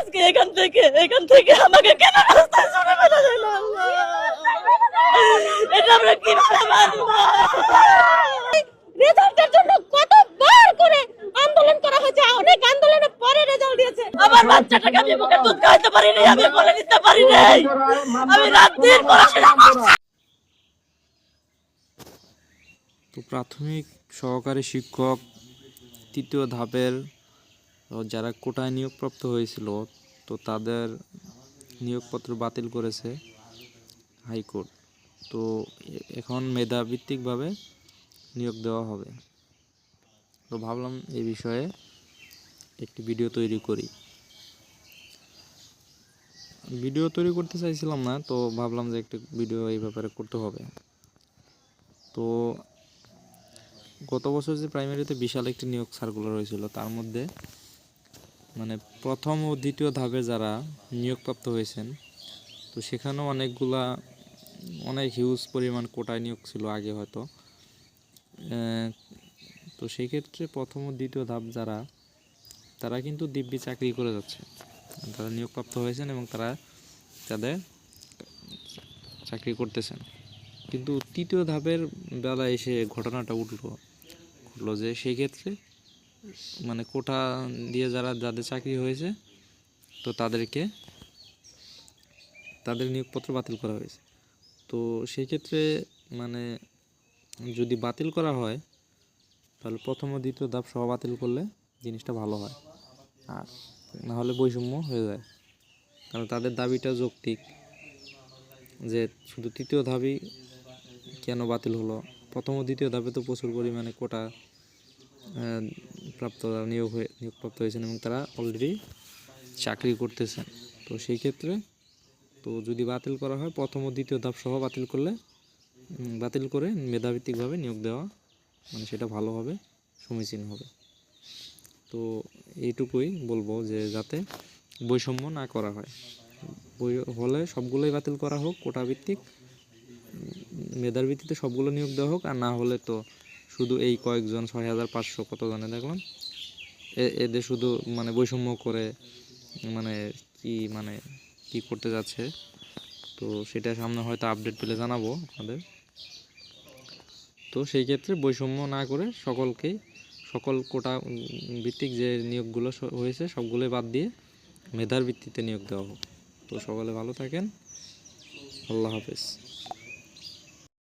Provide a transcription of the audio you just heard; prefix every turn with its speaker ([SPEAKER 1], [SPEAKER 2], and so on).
[SPEAKER 1] আজকে এখান থেকে এখান থেকে আমাকে কেন রাস্তায় ছুড়ে ফেলে দিল এটা আমরা কীভাবে মানবো?
[SPEAKER 2] রেজাল্টের জন্য কতবার করে আন্দোলন করা হয়েছে অনেক আন্দোলনের পরে রেজাল্ট দিয়েছে।
[SPEAKER 1] আমার বাচ্চাটাকে আমি মুখে দুধ খাওয়াতে পারি আমি বলে দিতে পারি নাই আমি রাত দিন পড়াশোনা করছি।
[SPEAKER 3] তো প্রাথমিক সহকারী শিক্ষক তৃতীয় ধাপের যারা কোটায় নিয়োগপ্রাপ্ত হয়েছিল, তো তাদের নিয়োগপত্র বাতিল করেছে হাইকোর্ট। তো এখন মেধাভিত্তিকভাবে নিয়োগ দেওয়া হবে। তো ভাবলাম এই বিষয়ে একটি ভিডিও তৈরি করি। ভিডিও তৈরি করতে চাইছিলাম না, তো ভাবলাম যে একটি ভিডিও এই ব্যাপারে করতে হবে। তো গত বছর যে প্রাইমারিতে বিশাল একটি নিয়োগ সার্কুলার হয়েছিল, তার মধ্যে মানে প্রথম ও দ্বিতীয় ধাপে যারা নিয়োগপ্রাপ্ত হয়েছেন, তো সেখানেও অনেকগুলা, অনেক হিউজ পরিমাণ কোটায় নিয়োগ ছিল আগে হয়তো। তো সেই ক্ষেত্রে প্রথম ও দ্বিতীয় ধাপ যারা, তারা কিন্তু দিব্যি চাকরি করে যাচ্ছে। তারা নিয়োগপ্রাপ্ত হয়েছেন এবং তারা তাদের চাকরি করতেছেন। কিন্তু তৃতীয় ধাপের বেলায় এসে ঘটনাটা উঠল, ঘটলো যে সেই ক্ষেত্রে মানে কোটা দিয়ে যারা, যাদের চাকরি হয়েছে, তো তাদেরকে, তাদের নিয়োগপত্র বাতিল করা হয়েছে। তো সেই ক্ষেত্রে মানে যদি বাতিল করা হয়, তাহলে প্রথম ও দ্বিতীয় ধাপ সহ বাতিল করলে জিনিসটা ভালো হয়। আর না হলে বৈষম্য হয়ে যায়। কারণ তাদের দাবিটা যৌক্তিক, যে শুধু তৃতীয় ধাপই কেন বাতিল হলো? প্রথম ও দ্বিতীয় ধাপে তো প্রচুর পরিমাণে কোটা প্রাপ্ত নিয়োগ হয়ে, নিয়োগপ্রাপ্ত হয়েছেন এবং তারা অলরেডি চাকরি করতেছেন। তো সেই ক্ষেত্রে তো যদি বাতিল করা হয়, প্রথম ও দ্বিতীয় ধাপ সহ বাতিল করলে বাতিল করে মেধাভিত্তিকভাবে নিয়োগ দেওয়া মানে সেটা ভালো হবে, সমীচীন হবে। তো এইটুকুই বলব যে যাতে বৈষম্য না করা হয়। বই হলে সবগুলোই বাতিল করা হোক, কোটা ভিত্তিক মেধার ভিত্তিতে সবগুলো নিয়োগ দেওয়া হোক, আর না হলে তো শুধু এই কয়েকজন, ছয় হাজার পাঁচশো কত জনে দেখলাম এদের শুধু মানে বৈষম্য করে মানে কি মানে কি করতে যাচ্ছে? তো সেটা সামনে হয়তো আপডেট পেলে জানাব আপনাদের। তো সেই ক্ষেত্রে বৈষম্য না করে সকলকেই, সকল কোটা ভিত্তিক যে নিয়োগগুলো হয়েছে সবগুলোই বাদ দিয়ে মেধার ভিত্তিতে নিয়োগ দেওয়া হোক। তো সকলে ভালো থাকেন। আল্লাহ হাফেজ।